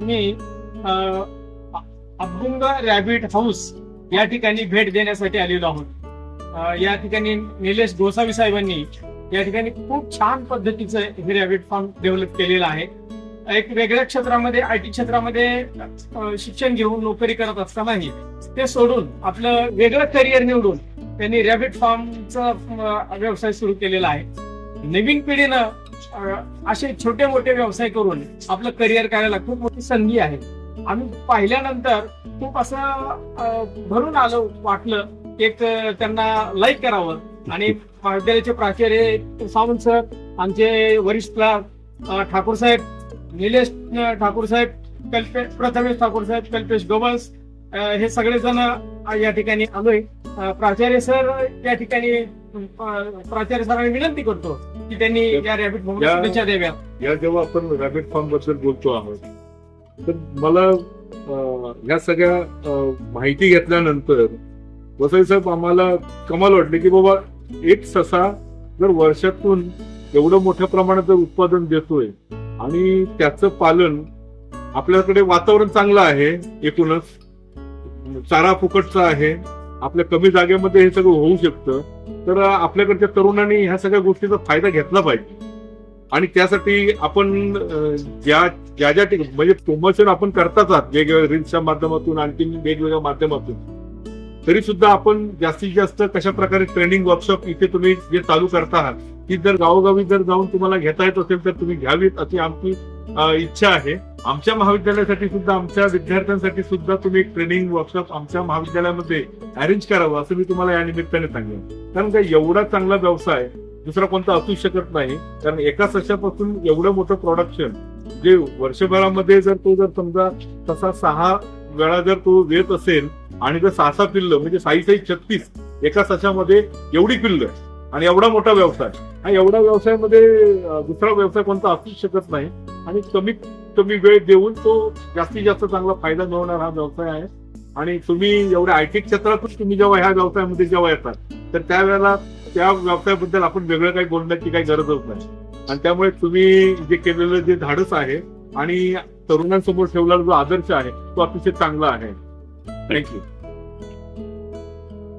मी अभंग rabbit house या ठिकाणी भेट देण्यासाठी आलेलो आहोत. या ठिकाणी निलेश गोसावी साहेबांनी या ठिकाणी खूप छान पद्धतीचं हे रॅबिट फार्म डेव्हलप केलेलं आहे. एक वेगळ्या क्षेत्रामध्ये आय टी क्षेत्रामध्ये शिक्षण घेऊन नोकरी करत असतानाही ते सोडून आपलं वेगळं करिअर निवडून त्यांनी रॅबिट फार्मचा व्यवसाय सुरू केलेला आहे. नवीन पिढीनं असे छोटे मोठे व्यवसाय करून आपलं करिअर करायला खूप मोठी संधी आहे. आम्ही पाहिल्यानंतर खूप असं भरून आलो वाटलं एक त्यांना लाईक करावं. आणि महाविद्यालयाचे प्राचार्य सावंत सर आमचे वरिष्ठ ठाकूर साहेब निलेश ठाकूर साहेब कल्पेश प्रथमेश ठाकूर साहेब कल्पेश गोबल्स हे सगळेजण या ठिकाणी आलोय. प्राचार्य सर या ठिकाणी प्राचार्य सरांनी विनंती करतो की त्यांनी या रॅबिट या- शुभेच्छा द्याव्यात. या जेव्हा आपण रॅबिट फार्मबद्दल बोलतो आहोत तर मला ह्या सगळ्या माहिती घेतल्यानंतर वसई साहेब आम्हाला कमाल वाटले की बाबा एक ससा जर वर्षातून एवढं मोठ्या प्रमाणात जर उत्पादन देतोय आणि त्याचं पालन आपल्याकडे वातावरण चांगलं आहे एकूणच चारा फुकटचा आहे आपल्या कमी जागेमध्ये हे सगळं होऊ शकतं तर आपल्याकडच्या तरुणांनी ह्या सगळ्या गोष्टीचा फायदा घेतला पाहिजे. आणि त्यासाठी आपण ज्या ज्या ज्या ठिकाणी म्हणजे प्रमोशन आपण करताच आहात वेगवेगळ्या रील्सच्या माध्यमातून आणखी वेगवेगळ्या माध्यमातून. तरी सुद्धा आपण जास्तीत जास्त कशा प्रकारे ट्रेनिंग वर्कशॉप इथे तुम्ही जे चालू करता आहात ती जर गावोगावी जर जाऊन तुम्हाला घेता येत असेल तर तुम्ही घ्यावीत अशी आमची इच्छा आहे. आमच्या महाविद्यालयासाठी सुद्धा आमच्या विद्यार्थ्यांसाठी सुद्धा तुम्ही ट्रेनिंग वर्कशॉप आमच्या महाविद्यालयामध्ये अरेंज करावं असं मी तुम्हाला या निमित्ताने सांगेन. कारण का एवढा चांगला व्यवसाय दुसरा कोणता असू शकत नाही. कारण एका सशापासून एवढं मोठं प्रोडक्शन जे वर्षभरामध्ये जर तो जर समजा तसा सहा वेळा जर तो देत असेल आणि जर सहा सहा पिल्ल म्हणजे साई साई छत्तीस एका सशामध्ये एवढी पिल्ल आणि एवढा मोठा व्यवसाय. हा एवढा व्यवसायामध्ये दुसरा व्यवसाय कोणता असूच शकत नाही. आणि कमी कमी वेळ देऊन तो जास्तीत जास्त चांगला फायदा मिळवणारा हा व्यवसाय आहे. आणि तुम्ही एवढ्या आय टी क्षेत्रातून तुम्ही जेव्हा ह्या व्यवसायामध्ये जेव्हा येतात तर त्यावेळेला त्या व्यवसायाबद्दल आपण वेगळं काही बोलण्याची काही गरजच नाही. आणि त्यामुळे तुम्ही जे केलेलं जे धाडस आहे आणि तरुणांसमोर ठेवलेला जो आदर्श आहे तो अतिशय चांगला आहे. थँक्यू